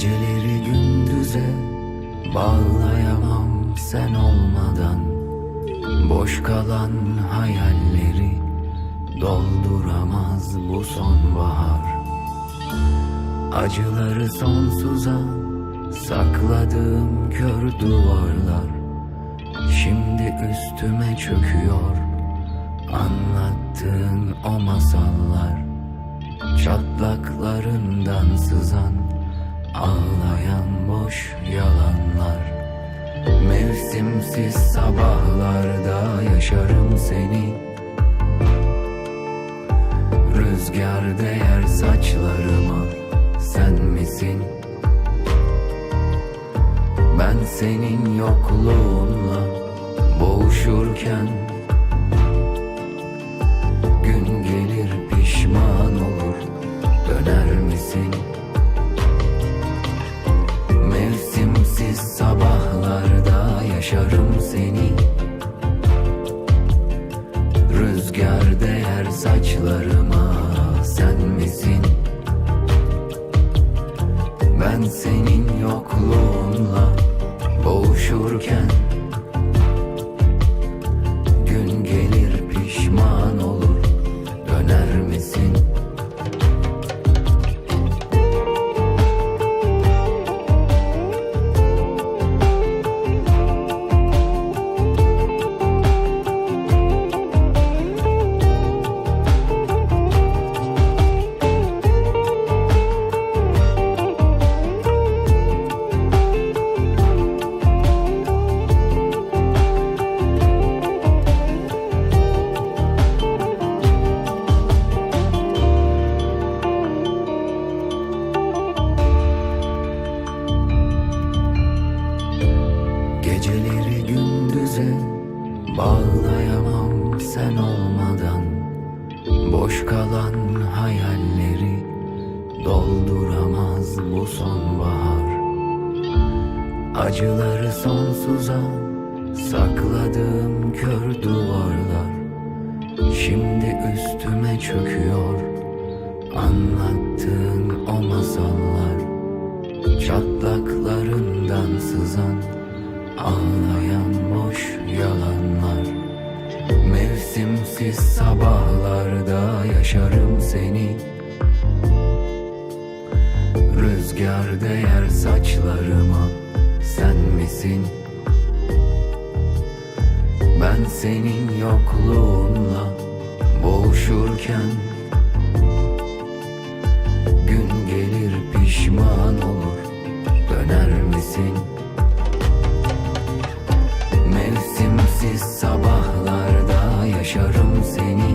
Geceleri gündüze bağlayamam sen olmadan. Boş kalan hayalleri dolduramaz bu sonbahar. Acıları sonsuza sakladığım kör duvarlar Şimdi üstüme çöküyor. Anlattığın o masallar Çatlaklarından sızan Mevsimsiz sabahlarda yaşarım seni Rüzgar değer saçlarıma sen misin? Ben senin yokluğunla boğuşurken saçlarıma sen misin? Ben senin yokluğunla boğuşurken bağlayamam sen olmadan. Boş kalan hayalleri dolduramaz bu sonbahar. Acıları sonsuza sakladığım kör duvarlar Şimdi üstüme çöküyor. Anlattığın o masallar Çatlaklarından sızan Ağlayan rüzgar değer saçlarıma Sen misin? Ben senin yokluğunla boğuşurken Gün gelir pişman olur döner misin? Mevsimsiz sabahlarda yaşarım seni